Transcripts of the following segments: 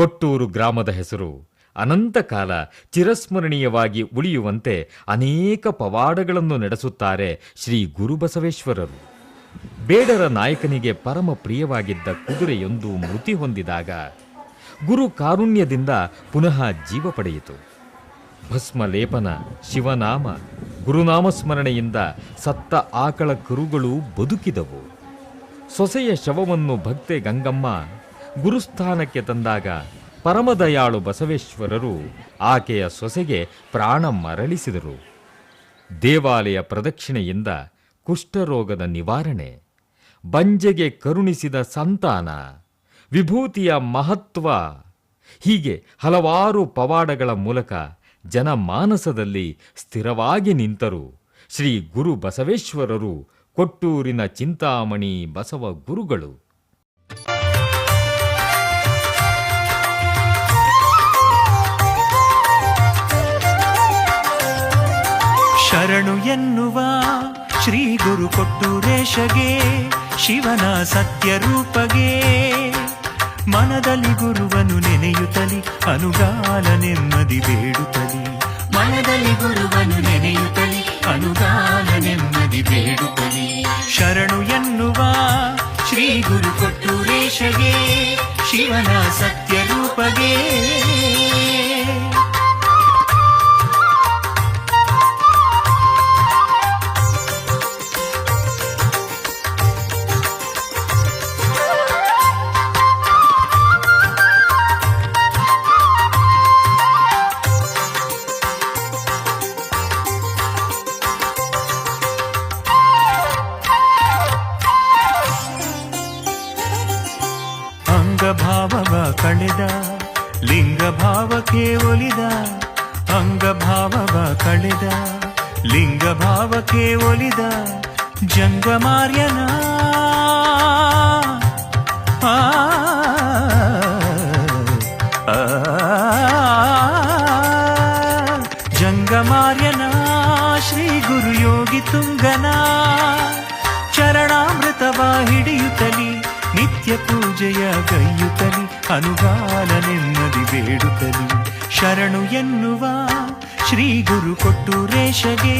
ಕೊಟ್ಟೂರು ಗ್ರಾಮದ ಹೆಸರು ಅನಂತಕಾಲ ಚಿರಸ್ಮರಣೀಯವಾಗಿ ಉಳಿಯುವಂತೆ ಅನೇಕ ಪವಾಡಗಳನ್ನು ನಡೆಸುತ್ತಾರೆ ಶ್ರೀ ಗುರುಬಸವೇಶ್ವರರು ಬೇಡರ ನಾಯಕನಿಗೆ ಪರಮ ಪ್ರಿಯವಾಗಿದ್ದ ಕುದುರೆಯೊಂದು ಮೃತಿ ಹೊಂದಿದಾಗ ಗುರು ಕಾರುಣ್ಯದಿಂದ ಪುನಃ ಜೀವ ಪಡೆಯಿತು. ಭಸ್ಮಲೇಪನ ಶಿವನಾಮ ಗುರುನಾಮ ಸ್ಮರಣೆಯಿಂದ ಸತ್ತ ಆಕಳ ಕರುಗಳು ಬದುಕಿದವು. ಸೊಸೆಯ ಶವವನ್ನು ಭಕ್ತೆ ಗಂಗಮ್ಮ ಗುರುಸ್ಥಾನಕ್ಕೆ ತಂದಾಗ ಪರಮದಯಾಳು ಬಸವೇಶ್ವರರು ಆಕೆಯ ಸೊಸೆಗೆ ಪ್ರಾಣ ಮರಳಿಸಿದರು. ದೇವಾಲಯ ಪ್ರದಕ್ಷಿಣೆಯಿಂದ ಕುಷ್ಠರೋಗದ ನಿವಾರಣೆ, ಬಂಜೆಗೆ ಕರುಣಿಸಿದ ಸಂತಾನ, ವಿಭೂತಿಯ ಮಹತ್ವ, ಹೀಗೆ ಹಲವಾರು ಪವಾಡಗಳ ಮೂಲಕ ಜನಮಾನಸದಲ್ಲಿ ಸ್ಥಿರವಾಗಿ ನಿಂತರು. ಶ್ರೀ ಗುರು ಬಸವೇಶ್ವರರು ಕೊಟ್ಟೂರಿನ ಚಿಂತಾಮಣಿ ಬಸವ ಗುರುಗಳು. ಶ್ರೀ ಗುರು ಕೊಟ್ಟೂರೇಶಗೆ ಶಿವನ ಸತ್ಯ ರೂಪಗೆ. ಮನದಲ್ಲಿ ಗುರುವನು ನೆನೆಯುತ್ತಲಿ ಅನುಗಾಲ ನೆಮ್ಮದಿ ಬೇಡುತ್ತಲಿ. ಮನದಲ್ಲಿ ಗುರುವನು ನೆನೆಯುತ್ತಲಿ ಅನುಗಾಲ ನೆಮ್ಮದಿ ಬೇಡುತ್ತಲಿ. ಶರಣು ಎನ್ನುವ ಶ್ರೀ ಗುರು ಕೊಟ್ಟೂರೇಶಗೆ ಶಿವನ ಸತ್ಯ ರೂಪಗೆ. ಕಳೆದ ಲಿಂಗ ಭಾವಕ್ಕೆ ಒಲಿದ ಅಂಗಭಾವವ ಕಳೆದ ಲಿಂಗ ಭಾವಕ್ಕೆ ಒಲಿದ ಜಂಗಮಾರ್ಯನ ಆ, ಜಂಗಮಾರ್ಯನ ಶ್ರೀ ಗುರು ಯೋಗಿ ತುಂಗನ ಚರಣಾಮೃತವ ಹಿಡಿಯುತ್ತಲಿ ನಿತ್ಯ ಪೂಜೆಯ ಕೈಯುತ್ತಲಿ ಅನುಗಾಲ ನೆಮ್ಮದಿ ಬೇಡುತ್ತಲಿ ಶರಣು ಎನ್ನುವ ಶ್ರೀ ಗುರು ಕೊಟ್ಟೂರೇಶಗೆ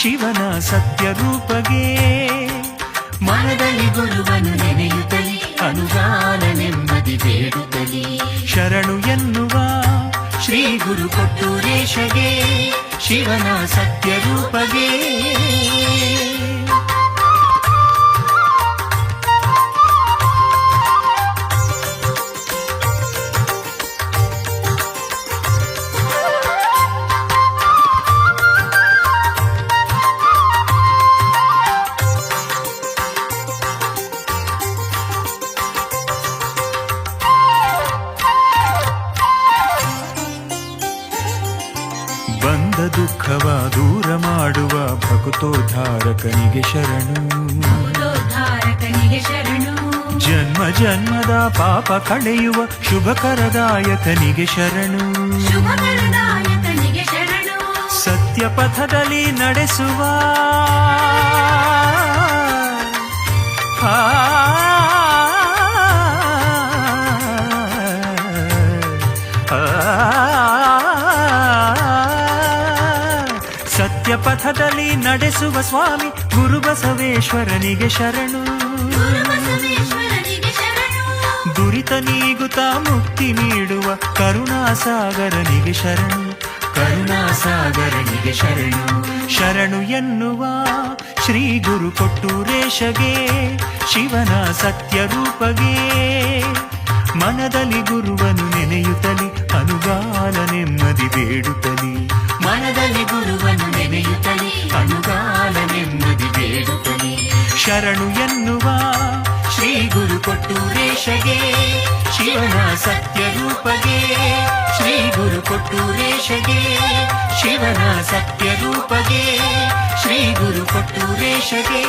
ಶಿವನ ಸತ್ಯ ರೂಪಗೆ. ಮನದಲ್ಲಿ ಗುರುವನು ನೆನೆಯುತ್ತಲಿ ಅನುಗಾಲ ನೆಮ್ಮದಿ ಬೇಡುತ್ತಲಿ ಶರಣು ಎನ್ನುವ ಶ್ರೀ ಗುರು ಕೊಟ್ಟೂರೇಶಗೆ ಶಿವನ ಸತ್ಯ ರೂಪಗೆ. ಬಂದ ದುಃಖವ ದೂರ ಮಾಡುವ ಭಕ್ತೋದ್ಧಾರಕನಿಗೆ ಶರಣು. ಶರಣು. ಜನ್ಮ ಜನ್ಮದ ಪಾಪ ಕಳೆಯುವ ಶುಭಕರದಾಯಕನಿಗೆ ಶರಣು. ಶುಭಕರದಾಯಕನಿಗೆ ಶರಣು. ಸತ್ಯ ಪಥದಲ್ಲಿ ನಡೆಸುವ. ಸತ್ಯ ಪಥದಲ್ಲಿ ನಡೆಸುವ ಸ್ವಾಮಿ ಗುರು ಬಸವೇಶ್ವರನಿಗೆ ಶರಣು. ಗುರು ಬಸವೇಶ್ವರನಿಗೆ ಶರಣು. ದುರಿತ ನೀಗುತ ಮುಕ್ತಿ ನೀಡುವ ಕರುಣಾಸಾಗರನಿಗೆ ಶರಣು. ಕರುಣಾಸಾಗರನಿಗೆ ಶರಣು. ಶರಣು ಎನ್ನುವ ಶ್ರೀ ಗುರು ಕೊಟ್ಟೂರೇಶಗೆ ಶಿವನ ಸತ್ಯ ರೂಪಗೆ. ಮನದಲ್ಲಿ ಗುರುವನು ನೆನೆಯುತ್ತಲಿ ಅನುಗಾಲ ನೆಮ್ಮದಿ ಬೇಡುತ್ತಲಿ. ಮನದಲ್ಲಿ ಗುರುವನ್ನು ನೆನೆಯುತ್ತಲೇ ಅನುಗಾಲ ನೆಮ್ಮದಿ ಬೇಡುತ್ತಲಿ. ಶರಣು ಎನ್ನುವ ಶ್ರೀ ಗುರು ಕೊಟ್ಟೂರೇಶಗೆ ಶಿವನ ಸತ್ಯ ರೂಪಗೆ. ಶ್ರೀ ಗುರು ಕೊಟ್ಟೂರೇಶಗೆ ಶಿವನ ಸತ್ಯ ರೂಪಗೆ. ಶ್ರೀ ಗುರು ಕೊಟ್ಟೂರೇಶಗೆ